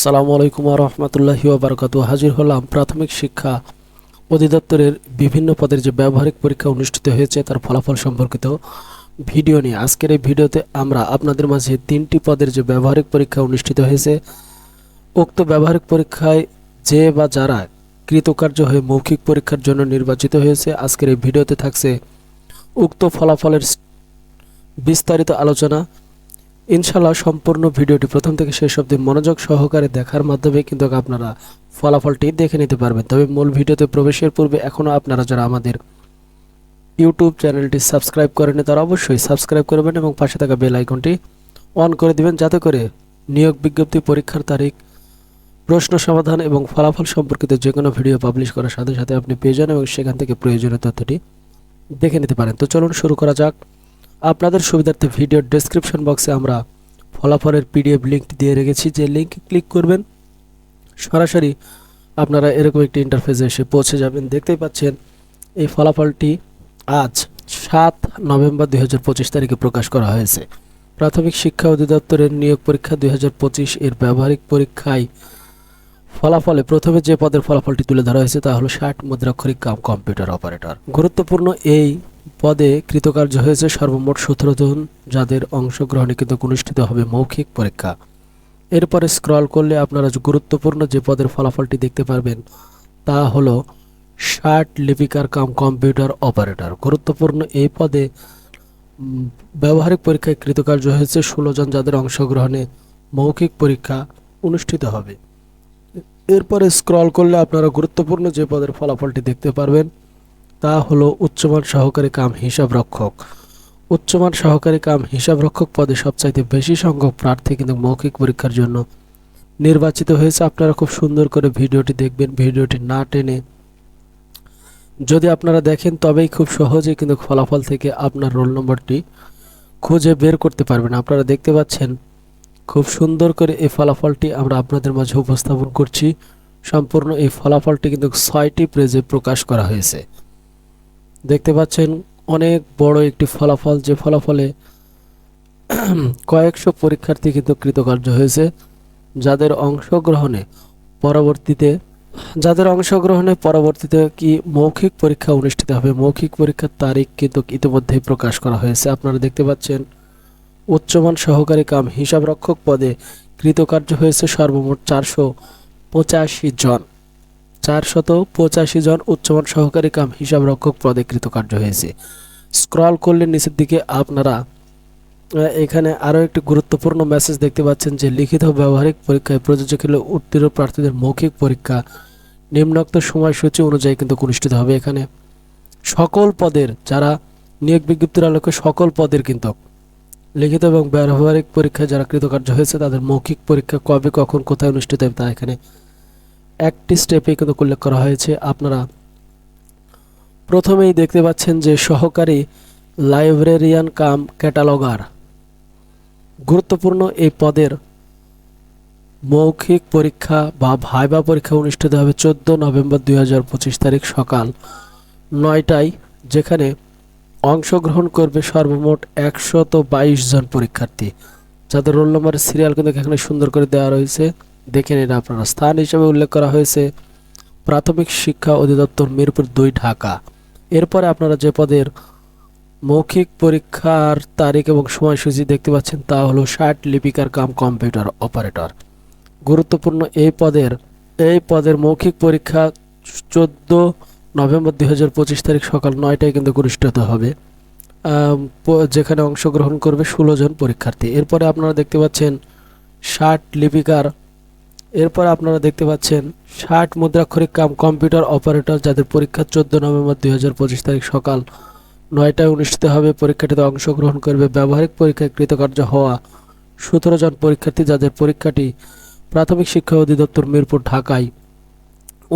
আসসালামু আলাইকুম রহমতুল্লাহি ওবরাকাতু হাজির হলাম প্রাথমিক শিক্ষা অধিদপ্তরের বিভিন্ন পদের যে ব্যবহারিক পরীক্ষা অনুষ্ঠিত হয়েছে, তার ফলাফল সম্পর্কিত ভিডিও নিয়ে। আজকের এই ভিডিওতে আমরা আপনাদের মাঝে তিনটি পদের যে ব্যবহারিক পরীক্ষা অনুষ্ঠিত হয়েছে, উক্ত ব্যবহারিক পরীক্ষায় যে বা যারা কৃতকার্য হয়ে মৌখিক পরীক্ষার জন্য নির্বাচিত হয়েছে, আজকের এই ভিডিওতে থাকছে উক্ত ফলাফলের বিস্তারিত আলোচনা। ইনশাল্লাহ সম্পূর্ণ ভিডিওটি প্রথম থেকে শেষ অবধি মনোযোগ সহকারে দেখার মাধ্যমে কিন্তু আপনারা ফলাফলটি দেখে নিতে পারবেন। তবে মূল ভিডিওতে প্রবেশের পূর্বে এখনও আপনারা যারা আমাদের ইউটিউব চ্যানেলটি সাবস্ক্রাইব করেনি তারা অবশ্যই সাবস্ক্রাইব করবেন এবং পাশে থাকা বেল আইকনটি অন করে দিবেন যাতে করে নিয়োগ বিজ্ঞপ্তি, পরীক্ষার তারিখ, প্রশ্ন সমাধান এবং ফলাফল সম্পর্কিত যে কোনো ভিডিও পাবলিশ করার সাথে সাথে আপনি পেয়ে যান এবং সেখান থেকে প্রয়োজনীয় তথ্যটি দেখে নিতে পারেন। তো চলুন শুরু করা যাক। আপনাদের সুবিধার্থে ভিডিও ডেসক্রিপশন বক্সে আমরা ফলাফলের পিডিএফ লিঙ্কটি দিয়ে রেখেছি। যে লিঙ্কে ক্লিক করবেন, সরাসরি আপনারা এরকম একটি ইন্টারফেসে এসে পৌঁছে যাবেন। দেখতেই পাচ্ছেন, এই ফলাফলটি আজ সাত নভেম্বর দুই হাজার পঁচিশ তারিখে প্রকাশ করা হয়েছে। প্রাথমিক শিক্ষা অধিদপ্তরের নিয়োগ পরীক্ষা দুই হাজার পঁচিশ এর ব্যবহারিক পরীক্ষায় ফলাফলে প্রথমে যে পদের ফলাফলটি তুলে ধরা হয়েছে তা হলো ষাট মুদ্রাক্ষরিক কাম কম্পিউটার অপারেটর। গুরুত্বপূর্ণ এই পদে কৃতকার্য হয়েছে সর্বমোট সতেরো জন, যাদের অংশগ্রহণে কিন্তু অনুষ্ঠিত হবে মৌখিক পরীক্ষা। এরপরে স্ক্রল করলে আপনারা গুরুত্বপূর্ণ যে পদের ফলাফলটি দেখতে পারবেন, তা হলো ষাট লিপিকার কাম কম্পিউটার অপারেটর। গুরুত্বপূর্ণ এই পদে ব্যবহারিক পরীক্ষায় কৃতকার্য হয়েছে ষোলো জন, যাদের অংশগ্রহণে মৌখিক পরীক্ষা অনুষ্ঠিত হবে। এরপরে স্ক্রল করলে আপনারা গুরুত্বপূর্ণ যে পদের ফলাফলটি দেখতে পারবেন তা হলো উচ্চমান সহকারী কাম হিসাব রক্ষক। উচ্চমান সহকারী কাম হিসাব রক্ষক পদে সবচাইতে বেশি সংখ্যক প্রার্থী কিন্তু মৌখিক পরীক্ষার জন্য নির্বাচিত হয়েছে। আপনারা খুব সুন্দর করে ভিডিওটি দেখবেন, ভিডিওটি না টেনে। যদি আপনারা দেখেন, তবেই খুব সহজেই কিন্তু ফলাফল থেকে আপনার রোল নম্বরটি খুঁজে বের করতে পারবেন। আপনারা দেখতে পাচ্ছেন, খুব সুন্দর করে এই ফলাফলটি আমরা আপনাদের মাঝে উপস্থাপন করছি। সম্পূর্ণ এই ফলাফলটি কিন্তু ছয়টি পেজে প্রকাশ করা হয়েছে। দেখতে পাচ্ছেন অনেক বড় একটি ফলাফল, যে ফলাফলে কয়েকশো পরীক্ষার্থী কিন্তু কৃতকার্য হয়েছে, যাদের অংশগ্রহণে পরবর্তীতে, যাদের অংশগ্রহণে পরবর্তীতে কি মৌখিক পরীক্ষা অনুষ্ঠিত হবে, মৌখিক পরীক্ষার তারিখ কিন্তু ইতিমধ্যেই প্রকাশ করা হয়েছে। আপনারা দেখতে পাচ্ছেন, উচ্চমান সহকারী কাম হিসাব রক্ষক পদে কৃতকার্য হয়েছে সর্বমোট চারশো পঁচাশি জন। চারশত পঁচাশি জন উচ্চমান সহকারী কাম হিসাব রক্ষক পদে কৃতকার্য হয়েছে। স্ক্রল করলে নিচের দিকে আপনারা এখানে আরও একটি গুরুত্বপূর্ণ মেসেজ দেখতে পাচ্ছেন যে লিখিত ব্যবহারিক পরীক্ষায় প্রযোজক হলে উত্তীর্ণ প্রার্থীদের মৌখিক পরীক্ষা। নিম্নোক্ত সময়সূচি অনুযায়ী কিন্তু অনুষ্ঠিত হবে এখানে। সকল পদের, যারা নিয়োগ বিজ্ঞপ্তির আলোকে সকল পদের কিন্তু লিখিত এবং ব্যবহারিক পরীক্ষায় যারা কৃতকার্য হয়েছে, তাদের মৌখিক পরীক্ষা কবে, কখন, কোথায় অনুষ্ঠিত হবে তা এখানে একটি স্টেপে কিন্তু উল্লেখ করা হয়েছে। আপনারা প্রথমেই দেখতে পাচ্ছেন যে সহকারী লাইব্রেরিয়ান কাম ক্যাটালগার গুরুত্বপূর্ণ এই পদের মৌখিক পরীক্ষা বা ভাইবা পরীক্ষা অনুষ্ঠিত হবে চোদ্দ নভেম্বর দুই হাজার পঁচিশ তারিখ সকাল নয়টায়, যেখানে অংশগ্রহণ করবে সর্বমোট একশত জন পরীক্ষার্থী। যাদের রোল নম্বরের সিরিয়াল কিন্তু এখানে সুন্দর করে দেওয়া রয়েছে। দেখে নিন আপনারা স্থান হিসেবে উল্লেখ করা হয়েছে। প্রাথমিক শিক্ষা অধিদপ্তর মিরপুর দুই, ঢাকা। এরপরে আপনারা যে পদের মৌখিক পরীক্ষার তারিখ এবং সময়সূচি দেখতে পাচ্ছেন তা হলো ষাট লিপিকার কাম কম্পিউটার অপারেটর। গুরুত্বপূর্ণ এই পদের এই পদের মৌখিক পরীক্ষা চোদ্দ নভেম্বর দুই হাজার পঁচিশ তারিখ সকাল নয়টায় কিন্তু অনুষ্ঠিত হবে। যেখানে অংশগ্রহণ করবে ষোলো জন পরীক্ষার্থী। এরপরে আপনারা দেখতে পাচ্ছেন ষাট লিপিকার এরপর আপনারা দেখতে পাচ্ছেন, ষাট মুদ্রাক্ষরিক কাম কম্পিউটার অপারেটর যাদের পরীক্ষা চোদ্দ নভেম্বর দু হাজার পঁচিশ তারিখ সকাল নয়টায় অনুষ্ঠিত হবে, পরীক্ষাটিতে অংশগ্রহণ করবে ব্যবহারিক পরীক্ষায় কৃতকার্য হওয়া সতেরো জন পরীক্ষার্থী যাদের পরীক্ষাটি প্রাথমিক শিক্ষা অধিদপ্তর মিরপুর ঢাকায়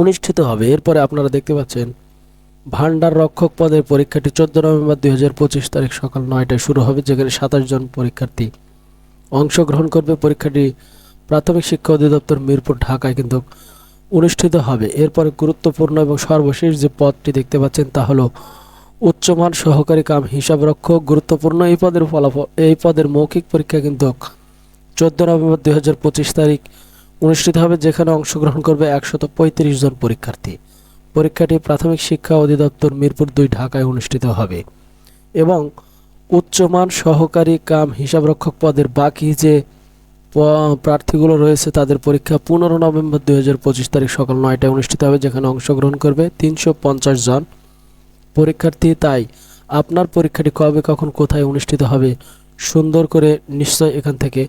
অনুষ্ঠিত হবে। এরপরে আপনারা দেখতে পাচ্ছেন ভান্ডার রক্ষক পদের পরীক্ষাটি চোদ্দ নভেম্বর দুই হাজার পঁচিশ তারিখ সকাল নয়টায় শুরু হবে, যেখানে সাতাশ জন পরীক্ষার্থী অংশগ্রহণ করবে। পরীক্ষাটি প্রাথমিক শিক্ষা অধিদপ্তর মিরপুর, ঢাকায় কিন্তু অনুষ্ঠিত হবে। এরপরে গুরুত্বপূর্ণ এবং সর্বশেষ যে পদটি দেখতে পাচ্ছেন তা হলো উচ্চমান সহকারী কাম হিসাব রক্ষক গুরুত্বপূর্ণ এই পদের ফলাফল, এই পদের মৌখিক পরীক্ষা কিন্তু চোদ্দ নভেম্বর দু হাজার পঁচিশ তারিখ অনুষ্ঠিত হবে, যেখানে অংশগ্রহণ করবে একশত পঁয়ত্রিশ জন পরীক্ষার্থী। পরীক্ষাটি প্রাথমিক শিক্ষা অধিদপ্তর মিরপুর দুই, ঢাকায় অনুষ্ঠিত হবে। এবং উচ্চমান সহকারী কাম হিসাবরক্ষক পদের বাকি যে প্রার্থীগুলো রয়েছে তাদের পরীক্ষা পনেরো নভেম্বর দুই হাজার পঁচিশ তারিখ সকাল নয়টায় অনুষ্ঠিত হবে, যেখানে অংশগ্রহণ করবে তিনশো পঞ্চাশ জন। পরীক্ষার্থী, তাই আপনার পরীক্ষাটি কবে, কখন, কোথায় অনুষ্ঠিত হবে, সুন্দর করে নিশ্চয় এখান থেকে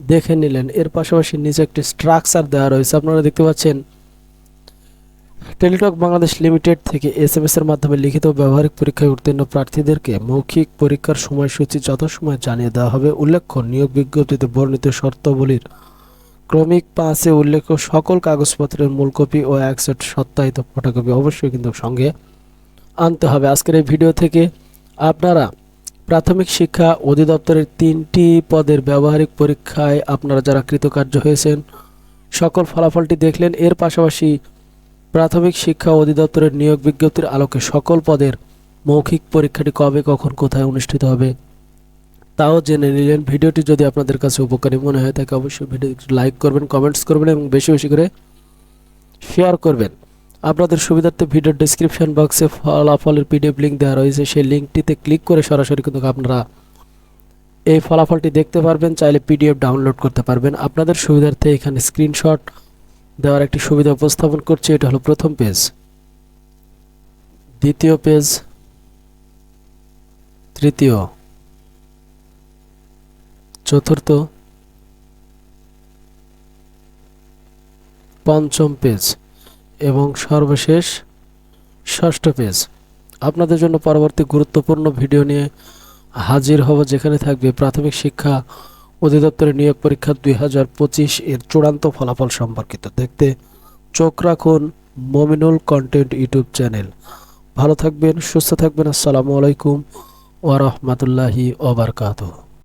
দেখে নিলেন। এর পাশাপাশি নিচে একটি স্ট্রাকচার দেওয়া রয়েছে, আপনারা দেখতে পাচ্ছেন টেলিটক বাংলাদেশ লিমিটেড থেকে এস এম এস এর মাধ্যমে লিখিত ব্যবহারিক পরীক্ষায় উত্তীর্ণ প্রার্থীদেরকে মৌখিক পরীক্ষার সময়সূচি যথাসময়ে জানিয়ে দেওয়া হবে। উল্লেখ্য, নিয়োগ বিজ্ঞপ্তিতে বর্ণিত শর্তাবলীর ক্রমিক পাঁচে উল্লেখ সকল কাগজপত্রের মূল কপি ও এক সেট সত্যায়িত ফটোকপি অবশ্যই কিন্তু সঙ্গে আনতে হবে। আজকের এই ভিডিও থেকে আপনারা প্রাথমিক শিক্ষা অধিদপ্তরের তিনটি পদের ব্যবহারিক পরীক্ষায় আপনারা যারা কৃতকার্য হয়েছেন, সকল ফলাফলটি দেখলেন। এর পাশাপাশি প্রাথমিক শিক্ষা অধিদপ্তরের নিয়োগ বিজ্ঞপ্তির আলোকে সকল পদের মৌখিক পরীক্ষাটি কবে, কখন, কোথায় অনুষ্ঠিত হবে, তাও জেনে নিলেন। ভিডিওটি যদি আপনাদের কাছে উপকারী মনে হয়, তাকে অবশ্যই ভিডিওটি লাইক করবেন, কমেন্টস করবেন এবং বেশি বেশি করে শেয়ার করবেন। আপনাদের সুবিধার্থে ভিডিওর ডেসক্রিপশন বক্সে ফলাফলের পিডিএফ লিঙ্ক দেওয়া রয়েছে। সেই লিঙ্কটিতে ক্লিক করে সরাসরি কিন্তু আপনারা এই ফলাফলটি দেখতে পারবেন। চাইলে পিডিএফ ডাউনলোড করতে পারবেন। আপনাদের সুবিধার্থে এখানে স্ক্রিনশট দেওয়ার একটি সুবিধা উপস্থাপন করছে, এটা হলো প্রথম পেজ দ্বিতীয় পেজ তৃতীয়। চতুর্থ। পঞ্চম পেজ এবং সর্বশেষ ষষ্ঠ পেজ আপনাদের জন্য পরবর্তী গুরুত্বপূর্ণ ভিডিও নিয়ে হাজির হব যেখানে থাকবে প্রাথমিক শিক্ষা অধিদপ্তরের নিয়োগ পরীক্ষা দুই হাজার পঁচিশ এর চূড়ান্ত ফলাফল সম্পর্কিত। দেখতে চোখ রাখুন মমিনুল কন্টেন্ট ইউটিউব চ্যানেল। ভালো থাকবেন, সুস্থ থাকবেন, আসসালামু আলাইকুম ওয়া বারাকাতুহু।